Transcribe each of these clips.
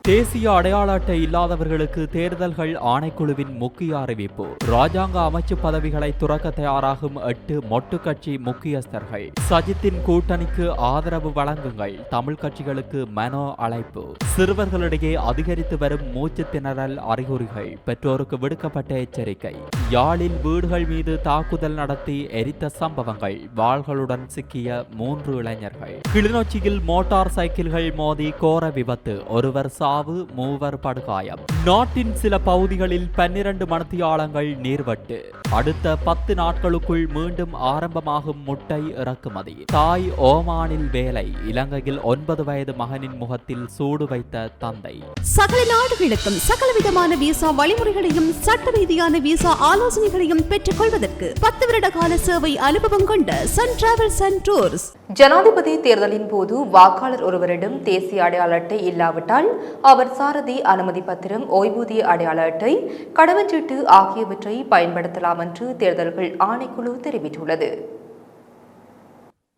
தேசிய அடையாள அட்டை இல்லாதவர்களுக்கு தேர்தல்கள் ஆணைக்குழுவின் முக்கிய அறிவிப்பு. ராஜாங்க அமைச்சு பதவிகளை துறக்க தயாராகும் எட்டு மொட்டு கட்சி முக்கியஸ்தர்கள். சஜித்தின் கூட்டணிக்கு ஆதரவு வழங்குங்கள். தமிழ் கட்சிகளுக்கு மனோ அழைப்பு. சிறுவர்களிடையே அதிகரித்து வரும் மூச்சு திணறல் அறிகுறிகள். பெற்றோருக்கு விடுக்கப்பட்ட எச்சரிக்கை. யாழில் வீடுகள் மீது தாக்குதல் நடத்தி எரித்த சம்பவங்கள். வாள்களுடன் சிக்கிய மூன்று இளைஞர்கள். கிளிநொச்சியில் மோட்டார் சைக்கிள்கள் மோதி கோர விபத்து. ஒருவர் சாவு மூவர் படுகாயம். நாட்டின் சில பகுதிகளில் பன்னிரண்டு மணத்தியாளங்கள் நீர்வட்டு. அடுத்த பத்து நாட்களுக்குள் மீண்டும் ஆரம்பமாகும் முட்டை இறக்குமதி. தாய் ஓமானில் வேலை. இலங்கையில் ஒன்பது வயது மகனின் முகத்தில் சூடு வைத்த தந்தை. சகல நாடுகளுக்கும் சகலவிதமான விசா வழிமுறைகளையும் சட்ட ரீதியான விசா ஆலோசனைகளையும் பெற்றுக் கொள்வதற்கு பத்து வருட கால சேவை அனுபவம் கொண்ட சன் டிராவல்ஸ் அண்ட் டூர்ஸ் ஜனாதிபதி தேர்தலின் போது வாக்காளர் ஒருவரிடம் தேசிய அடையாள அட்டை இல்லாவிட்டால் அவர் சாரதி அனுமதி பத்திரம் ஓய்வூதிய அடையாள அட்டை கடவுச்சீட்டு ஆகியவற்றை பயன்படுத்தலாம் என்று தேர்தல்கள் ஆணைக்குழு தெரிவித்துள்ளது.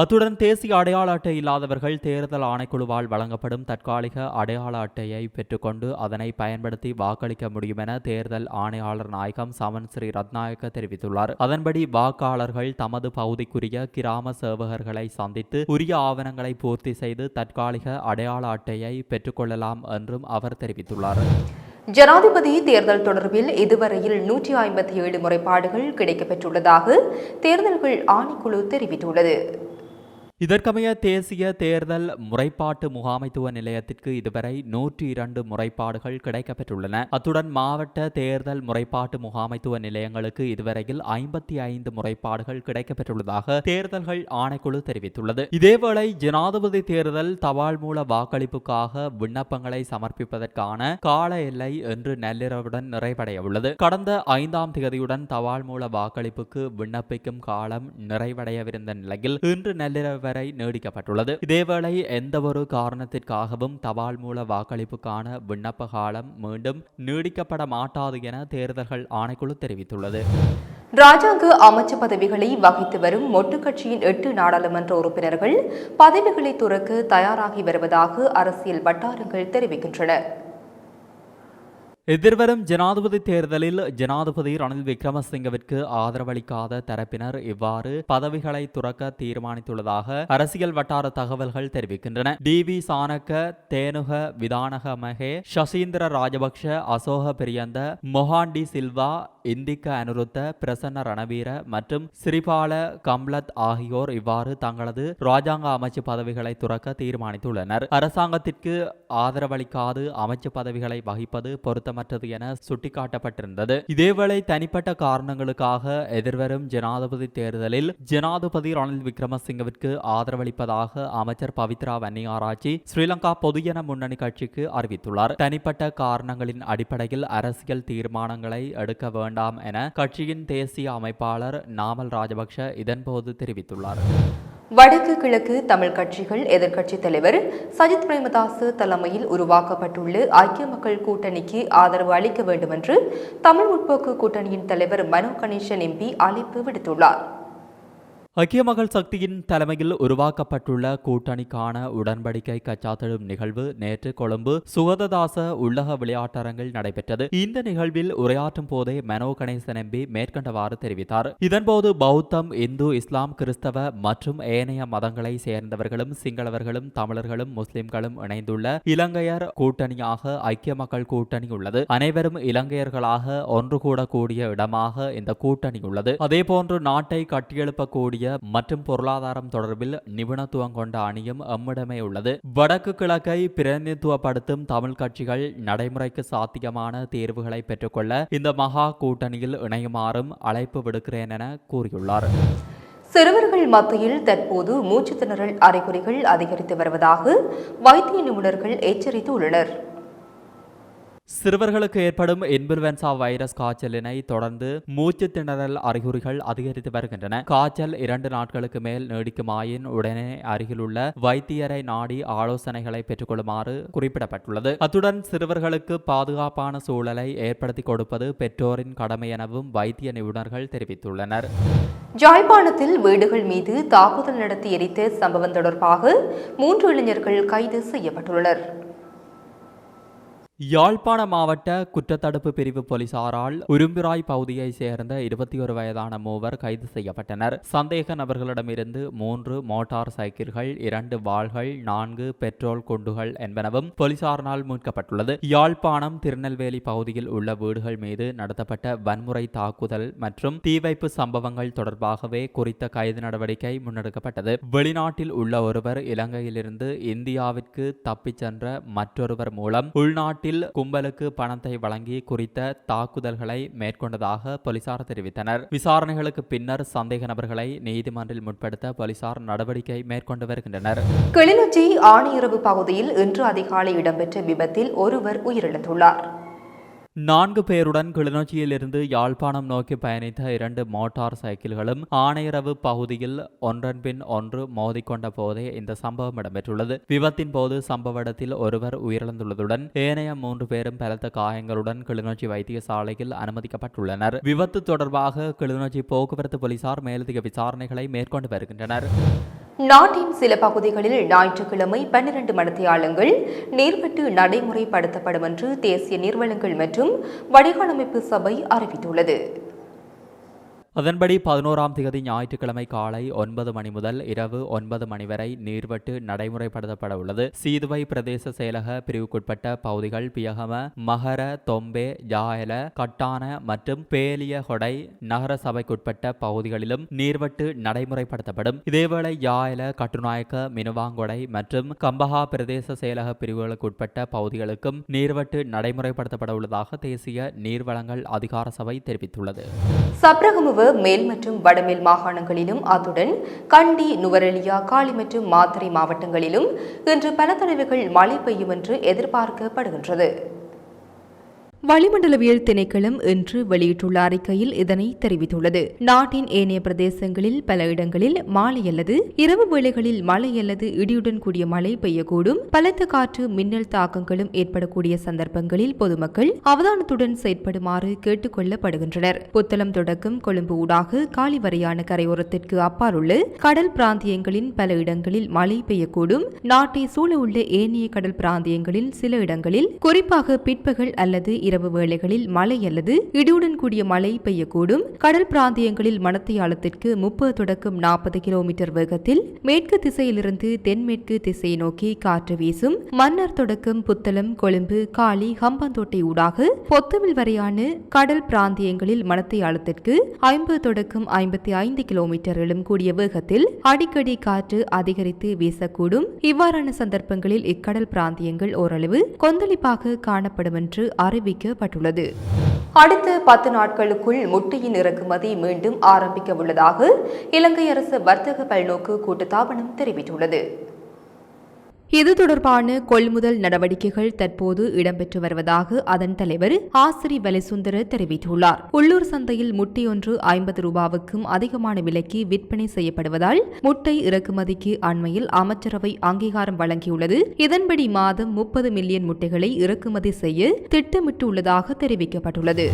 அத்துடன் தேசிய அடையாள அட்டை இல்லாதவர்கள் தேர்தல் ஆணைக்குழுவால் வழங்கப்படும் தற்காலிக அடையாள அட்டையை பெற்றுக்கொண்டு அதனை பயன்படுத்தி வாக்களிக்க முடியும் என தேர்தல் ஆணையாளர் நாயகம் சமன் ஸ்ரீ ரத்நாயக்க தெரிவித்துள்ளார். அதன்படி வாக்காளர்கள் தமது பகுதிக்குரிய கிராம சேவகர்களை சந்தித்து உரிய ஆவணங்களை பூர்த்தி செய்து தற்காலிக அடையாள அட்டையை பெற்றுக்கொள்ளலாம் என்றும் அவர் தெரிவித்துள்ளார். ஜனாதிபதி தேர்தல் தொடர்பில் இதுவரையில் நூற்றி ஐம்பத்தி ஏழு முறைப்பாடுகள் கிடைக்கப்பெற்றுள்ளதாக தேர்தல்கள் ஆணைக்குழு தெரிவித்துள்ளது. இதற்கமைய தேசிய தேர்தல் முறைப்பாட்டு முகாமைத்துவ நிலையத்திற்கு இதுவரை நூற்றி இரண்டு முறைப்பாடுகள் கிடைக்கப்பெற்றுள்ளன. அத்துடன் மாவட்ட தேர்தல் முறைப்பாட்டு முகாமைத்துவ நிலையங்களுக்கு இதுவரையில் ஐம்பத்தி ஐந்து முறைப்பாடுகள் கிடைக்கப்பெற்றுள்ளதாக தேர்தல்கள் ஆணைக்குழு தெரிவித்துள்ளது. இதேவேளை ஜனாதிபதி தேர்தல் தபால் மூல வாக்களிப்புக்காக விண்ணப்பங்களை சமர்ப்பிப்பதற்கான கால எல்லை இன்று நள்ளிரவுடன் நிறைவடைய உள்ளது கடந்த ஐந்தாம் தேதியுடன் தபால் மூல வாக்களிப்புக்கு விண்ணப்பிக்கும் காலம் நிறைவடையவிருந்த நிலையில் இன்று நள்ளிரவு வரை நீடிக்கப்பட்டுள்ளது. இதேவேளை எந்தவொரு காரணத்திற்காகவும் தபால் மூல வாக்களிப்புக்கான விண்ணப்ப காலம் மீண்டும் நீடிக்கப்பட மாட்டாது என தேர்தல்கள் ஆணைக்குழு தெரிவித்துள்ளது. ராஜாங்க அமைச்சு பதவிகளை வகித்து வரும் மொட்டு கட்சியின் எட்டு நாடாளுமன்ற உறுப்பினர்கள் பதவிகளை துறக்க தயாராகி வருவதாக அரசியல் வட்டாரங்கள் தெரிவிக்கின்றன. எதிர்வரும் ஜனாதிபதி தேர்தலில் ஜனாதிபதி ரணில் விக்ரமசிங்கவிற்கு ஆதரவளிக்காத தரப்பினர் இவ்வாறு பதவிகளை துறக்க தீர்மானித்துள்ளதாக அரசியல் வட்டார தகவல்கள் தெரிவிக்கின்றன. டி. வி. சாணக்க தேனுக விதானகமகே சசீந்திர ராஜபக்ஷ அசோக பிரியந்த மொஹாண்டி சில்வா இந்திக்க அனுருத்த பிரசன்ன ரணவீர மற்றும் சிறிபால கம்லத் ஆகியோர் இவ்வாறு தங்களது ராஜாங்க அமைச்சு பதவிகளை துறக்க தீர்மானித்துள்ளனர். அரசாங்கத்திற்கு ஆதரவளிக்காது அமைச்சு பதவிகளை வகிப்பது பொருத்தமற்றது என சுட்டிக்காட்டப்பட்டிருந்தது. இதேவேளை தனிப்பட்ட காரணங்களுக்காக எதிர்வரும் ஜனாதிபதி தேர்தலில் ஜனாதிபதி ரணில் விக்ரமசிங்கவிற்கு ஆதரவளிப்பதாக அமைச்சர் பவித்ரா வன்னியாராய்ச்சி ஸ்ரீலங்கா பொதுஜன முன்னணி கட்சிக்கு அறிவித்துள்ளார். தனிப்பட்ட காரணங்களின் அடிப்படையில் அரசியல் தீர்மானங்களை எடுக்க வேண்டாம் என கட்சியின் தேசிய அமைப்பாளர் நாமல் ராஜபக்ஷ இதன்போது தெரிவித்துள்ளார். வடக்கு கிழக்கு தமிழ் கட்சிகள் எதிர்க்கட்சித் தலைவர் சஜித் பிரேமதாசு தலைமையில் உருவாக்கப்பட்டுள்ள ஐக்கிய மக்கள் கூட்டணிக்கு ஆதரவு அளிக்க வேண்டும் என்று தமிழ் முற்போக்கு கூட்டணியின் தலைவர் மனோ கணேசன் எம்பி அழைப்பு விடுத்துள்ளார். ஐக்கிய மகள் சக்தியின் தலைமையில் உருவாக்கப்பட்டுள்ள கூட்டணிக்கான உடன்படிக்கை கச்சாத்திடும் நிகழ்வு நேற்று கொழும்பு சுகததாச உள்ளக விளையாட்டரங்கில் நடைபெற்றது. இந்த நிகழ்வில் உரையாற்றும் போதே மனோ கணேசன் எம்பி மேற்கண்டவாறு தெரிவித்தார். இதன்போது பௌத்தம் இந்து இஸ்லாம் கிறிஸ்தவ மற்றும் ஏனைய மதங்களை சேர்ந்தவர்களும் சிங்களவர்களும் தமிழர்களும் முஸ்லிம்களும் இணைந்துள்ள இலங்கையர் கூட்டணியாக ஐக்கிய மக்கள் கூட்டணி உள்ளது. அனைவரும் இலங்கையர்களாக ஒன்று கூடக்கூடிய இடமாக இந்த கூட்டணி உள்ளது. அதேபோன்று நாட்டை கட்டியெழுப்பக்கூடிய மற்றும் பொருளாதாரம் தொடர்பில் நிபுணத்துவம் கொண்ட அணியும் எம்மிடமே உள்ளது. வடக்கு கிழக்கை பிரதிநிதித்துவப்படுத்தும் தமிழ் கட்சிகள் நடைமுறைக்கு சாத்தியமான தேர்வுகளை பெற்றுக்கொள்ள இந்த மகா கூட்டணியில் இணையுமாறும் அழைப்பு விடுக்கிறேன் என கூறியுள்ளார். சிறுவர்கள் மத்தியில் தற்போது மூச்சு திணறல் அறிகுறிகள் அதிகரித்து வருவதாக வைத்திய நிபுணர்கள் எச்சரித்து உள்ளனர் சிறுவர்களுக்கு ஏற்படும் இன்ஃபுளுவன்சா வைரஸ் காய்ச்சலினை தொடர்ந்து மூச்சு திணறல் அறிகுறிகள் அதிகரித்து வருகின்றன. காய்ச்சல் இரண்டு நாட்களுக்கு மேல் நீடிக்குமாயின் உடனே அருகிலுள்ள வைத்தியரை நாடி ஆலோசனைகளை பெற்றுக்கொள்ளுமாறு குறிப்பிடப்பட்டுள்ளது. அத்துடன் சிறுவர்களுக்கு பாதுகாப்பான சூழலை ஏற்படுத்தி கொடுப்பது பெற்றோரின் கடமை எனவும் வைத்திய நிபுணர்கள் தெரிவித்துள்ளனர். யாழ்ப்பாணத்தில் வீடுகள் மீது தாக்குதல் நடத்தி எரித்த சம்பவம் தொடர்பாக மூன்று இளைஞர்கள் கைது செய்யப்பட்டுள்ளனர். யாழ்ப்பாண மாவட்ட குற்றத்தடுப்பு பிரிவு போலீசாரால் உரும்பிராய் பகுதியை சேர்ந்த இருபத்தி ஒரு வயதான மூவர் கைது செய்யப்பட்டனர். சந்தேக நபர்களிடமிருந்து மூன்று மோட்டார் சைக்கிள்கள் இரண்டு வாள்கள் நான்கு பெட்ரோல் குண்டுகள் என்பனவும் போலீசாரினால் மீட்கப்பட்டுள்ளது. யாழ்ப்பாணம் திருநெல்வேலி பகுதியில் உள்ள வீடுகள் மீது நடத்தப்பட்ட வன்முறை தாக்குதல் மற்றும் தீவைப்பு சம்பவங்கள் தொடர்பாகவே குறித்த கைது நடவடிக்கை முன்னெடுக்கப்பட்டது. வெளிநாட்டில் உள்ள ஒருவர் இலங்கையிலிருந்து இந்தியாவிற்கு தப்பிச் சென்ற மற்றொருவர் மூலம் நாட்டில் கும்பலுக்கு பணத்தை வழங்கி குறித்த தாக்குதல்களை மேற்கொண்டதாக போலீசார் தெரிவித்தனர். விசாரணைகளுக்கு பின்னர் சந்தேக நபர்களை நீதிமன்றில் முற்படுத்த போலீசார் நடவடிக்கை மேற்கொண்டு வருகின்றனர். கிளிநொச்சி ஆணையரவு பகுதியில் இன்று அதிகாலை இடம்பெற்ற விபத்தில் ஒருவர் உயிரிழந்துள்ளார். நான்கு பேருடன் கிளிநொச்சியிலிருந்து யாழ்ப்பாணம் நோக்கி பயணித்த இரண்டு மோட்டார் சைக்கிள்களும் ஆணையரவு பகுதியில் ஒன்றன் பின் ஒன்று மோதிக்கொண்ட போதே இந்த சம்பவம் இடம்பெற்றுள்ளது. விபத்தின் போது சம்பவ இடத்தில் ஒருவர் உயிரிழந்துள்ளதுடன் ஏனைய மூன்று பேரும் பலத்த காயங்களுடன் கிளிநொச்சி வைத்தியசாலையில் அனுமதிக்கப்பட்டுள்ளனர். விபத்து தொடர்பாக கிளிநொச்சி போக்குவரத்து போலீசார் மேலதிக விசாரணைகளை மேற்கொண்டு வருகின்றனர். நாட்டின் சில பகுதிகளில் ஞாயிற்றுக்கிழமை பன்னிரண்டு மடத்தியாளங்கள் நீர்வெட்டு நடைமுறைப்படுத்தப்படும் என்று தேசிய நீர்வளங்கள் மற்றும் வடிகாலமைப்பு சபை அறிவித்துள்ளது. அதன்படி பதினோராம் திகதி ஞாயிற்றுக்கிழமை காலை ஒன்பது மணி முதல் இரவு ஒன்பது மணி வரை நீர்வெட்டு நடைமுறைப்படுத்தப்பட உள்ளது. சீதுவை பிரதேச செயலக பிரிவுக்குட்பட்ட பகுதிகள் பியகம மகர தொம்பே ஜாயல கட்டான மற்றும் பேலிய கொடை நகர சபைக்குட்பட்ட பகுதிகளிலும் நீர்வெட்டு நடைமுறைப்படுத்தப்படும். இதேவேளை யாயல கட்டுநாயக்க மினுவாங்கொடை மற்றும் கம்பஹா பிரதேச செயலக பிரிவுகளுக்குட்பட்ட பகுதிகளுக்கும் நீர்வெட்டு நடைமுறைப்படுத்தப்பட உள்ளதாக தேசிய நீர்வளங்கள் அதிகார சபை தெரிவித்துள்ளது. சப்ரகமுவ மேல் மற்றும் வடமேல் மாகாணங்களிலும் அத்துடன் கண்டி நுவரெலியா காலி மற்றும் மாத்தறை மாவட்டங்களிலும் இன்று பல தடவைகள் மழை பெய்யும் என்று எதிர்பார்க்கப்படுகின்றது. வளிமண்டலவியல் திணைக்களம் இன்று வெளியிட்டுள்ள அறிக்கையில் இதனை தெரிவித்துள்ளது. நாட்டின் ஏனைய பிரதேசங்களில் பல இடங்களில் மாலை அல்லது இரவு வேளைகளில் மழை அல்லது இடியுடன் கூடிய மழை பெய்யக்கூடும். பலத்த காற்று மின்னல் தாக்கங்களும் ஏற்படக்கூடிய சந்தர்ப்பங்களில் பொதுமக்கள் அவதானத்துடன் செயற்படுமாறு கேட்டுக் கொள்ளப்படுகின்றனர். புத்தளம் தொடக்கம் கொழும்பு ஊடாக காலி வரையான கரையோரத்திற்கு அப்பால் உள்ள கடல் பிராந்தியங்களின் பல இடங்களில் மழை பெய்யக்கூடும். நாட்டை சூழ உள்ள ஏனைய கடல் பிராந்தியங்களில் சில இடங்களில் குறிப்பாக பிற்பகல் அல்லது இரவு வேளைகளில் மழை அல்லது இடியுடன் கூடிய மழை பெய்யக்கூடும். கடல் பிராந்தியங்களில் மணத்தியாலத்திற்கு முப்பது தொடக்கம் நாற்பது கிலோமீட்டர் வேகத்தில் மேற்கு திசையிலிருந்து தென்மேற்கு திசையை நோக்கி காற்று வீசும். மன்னர் தொடக்கம் புத்தளம் கொழும்பு காலி ஹம்பாந்தோட்டை ஊடாக பொத்துவில் வரையான கடல் பிராந்தியங்களில் மணத்தியாலத்திற்கு ஐம்பது தொடக்கம் ஐம்பத்தி ஐந்து கிலோமீட்டரிலும் கூடிய வேகத்தில் அடிக்கடி காற்று அதிகரித்து வீசக்கூடும். இவ்வாறான சந்தர்ப்பங்களில் இக்கடல் பிராந்தியங்கள் ஓரளவு கொந்தளிப்பாக காணப்படும் என்று அறிவிக்க அறிவிக்கப்பட்டுள்ளது அடுத்த பத்து நாட்களுக்குள் முட்டையின் இறக்குமதி மீண்டும் ஆரம்பிக்க உள்ளதாக இலங்கை அரசு வர்த்தக பல்நோக்கு கூட்டுத்தாபனம் தெரிவித்துள்ளது. இது தொடர்பான கொள்முதல் நடவடிக்கைகள் தற்போது இடம்பெற்று வருவதாக அதன் தலைவர் ஆசிரி வலிசுந்தர தெரிவித்துள்ளார். உள்ளூர் சந்தையில் முட்டையொன்று ஐம்பது ரூபாவுக்கும் அதிகமான விலைக்கு விற்பனை செய்யப்படுவதால் முட்டை இறக்குமதிக்கு அண்மையில் அமைச்சரவை அங்கீகாரம் வழங்கியுள்ளது. இதன்படி மாதம் முப்பது மில்லியன் முட்டைகளை இறக்குமதி செய்ய திட்டமிட்டுள்ளதாக தெரிவிக்கப்பட்டுள்ளது.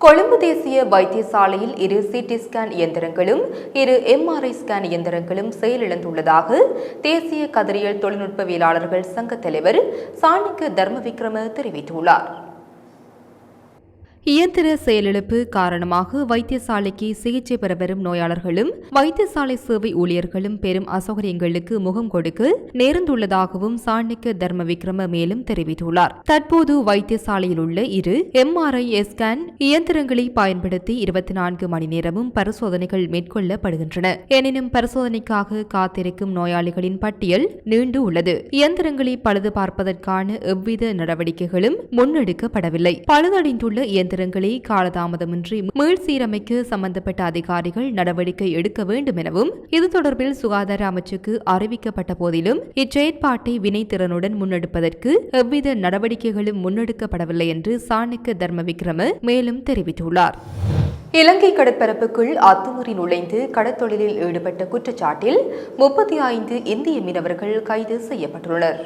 கொழும்பு தேசிய வைத்தியசாலையில் இரு சிடி ஸ்கேன் இயந்திரங்களும் இரு எம்ஆர்ஐ ஸ்கேன் இயந்திரங்களும் செயலிழந்துள்ளதாக தேசிய கதிரியல் தொழில்நுட்பவியலாளர்கள் சங்க தலைவர் சாணிக்கு தர்மவிக்ரம தெரிவித்துள்ளார். இயந்திர செயலிழப்பு காரணமாக வைத்தியசாலைக்கு சிகிச்சை பெற வரும் நோயாளர்களும் வைத்தியசாலை சேவை ஊழியர்களும் பெரும் அசௌகரியங்களுக்கு முகம் கொடுக்க நேர்ந்துள்ளதாகவும் சாணிக்க தர்ம விக்ரம மேலும் தெரிவித்துள்ளார். தற்போது வைத்தியசாலையில் உள்ள இரு எம்ஆர்ஐ ஸ்கேன் இயந்திரங்களை பயன்படுத்தி இருபத்தி நான்கு மணி நேரமும் பரிசோதனைகள் மேற்கொள்ளப்படுகின்றன. எனினும் பரிசோதனைக்காக காத்திருக்கும் நோயாளிகளின் பட்டியல் நீண்டு உள்ளது. இயந்திரங்களை பழுது பார்ப்பதற்கான எவ்வித நடவடிக்கைகளும் முன்னெடுக்கப்படவில்லை. பழுதடைந்துள்ள இயந்திர இயந்திரங்களை காலதாமதமின்றி மீள் சீரமைக்க சம்பந்தப்பட்ட அதிகாரிகள் நடவடிக்கை எடுக்க வேண்டும் எனவும் இது தொடர்பில் சுகாதார அமைச்சுக்கு அறிவிக்கப்பட்ட போதிலும் இச்செயற்பாட்டை வினைத்திறனுடன் முன்னெடுப்பதற்கு எவ்வித நடவடிக்கைகளும் முன்னெடுக்கப்படவில்லை என்று சாணக்க தர்ம விக்ரம மேலும் தெரிவித்துள்ளார். இலங்கை கடற்பரப்புக்குள் அத்துமீறி நுழைந்து கடற்தொழிலில் ஈடுபட்ட குற்றச்சாட்டில் முப்பத்தி ஐந்து இந்திய மீனவர்கள் கைது செய்யப்பட்டுள்ளனர்.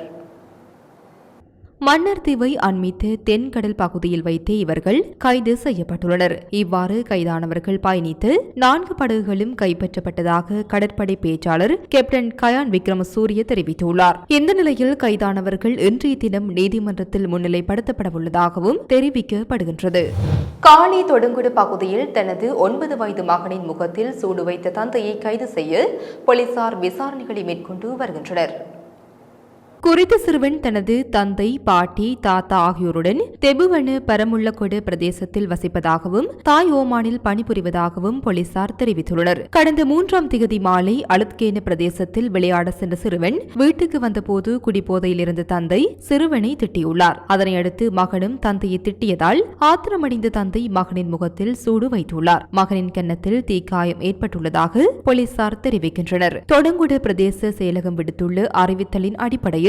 மன்னர் தீவை அண்மித்து தென்கடல் பகுதியில் வைத்தே இவர்கள் கைது செய்யப்பட்டுள்ளனர். இவ்வாறு கைதானவர்கள் பயணித்து நான்கு படகுகளும் கைப்பற்றப்பட்டதாக கடற்படை பேச்சாளர் கேப்டன் கயான் விக்ரமசூரிய தெரிவித்துள்ளார். இந்த நிலையில் கைதானவர்கள் இன்றைய தினம் நீதிமன்றத்தில் முன்னிலைப்படுத்தப்படவுள்ளதாகவும் தெரிவிக்கப்படுகின்றது. காணி தொடுங்குடு பகுதியில் தனது ஒன்பது வயது மகனின் முகத்தில் சூடு வைத்த தந்தையை கைது செய்ய போலீசார் விசாரணைகளை மேற்கொண்டு வருகின்றனர். குறித்த சிறுவன் தனது தந்தை பாட்டி தாத்தா ஆகியோருடன் தெபுவனு பரமுள்ளகொடு பிரதேசத்தில் வசிப்பதாகவும் தாய் ஓமானில் பணிபுரிவதாகவும் போலீசார் தெரிவித்துள்ளனர். கடந்த மூன்றாம் திகதி மாலை அலுத்கேன பிரதேசத்தில் விளையாட சென்ற சிறுவன் வீட்டுக்கு வந்தபோது குடிபோதையில் இருந்த தந்தை சிறுவனை திட்டியுள்ளார். அதனையடுத்து மகனும் தந்தையை திட்டியதால் ஆத்திரமடைந்த தந்தை மகனின் முகத்தில் சூடு வைத்துள்ளார். மகனின் கன்னத்தில் தீக்காயம் ஏற்பட்டுள்ளதாக போலீசார் தெரிவிக்கின்றனர். தொடங்குடு பிரதேச செயலகம் விடுத்துள்ள அறிவித்தலின் அடிப்படையில்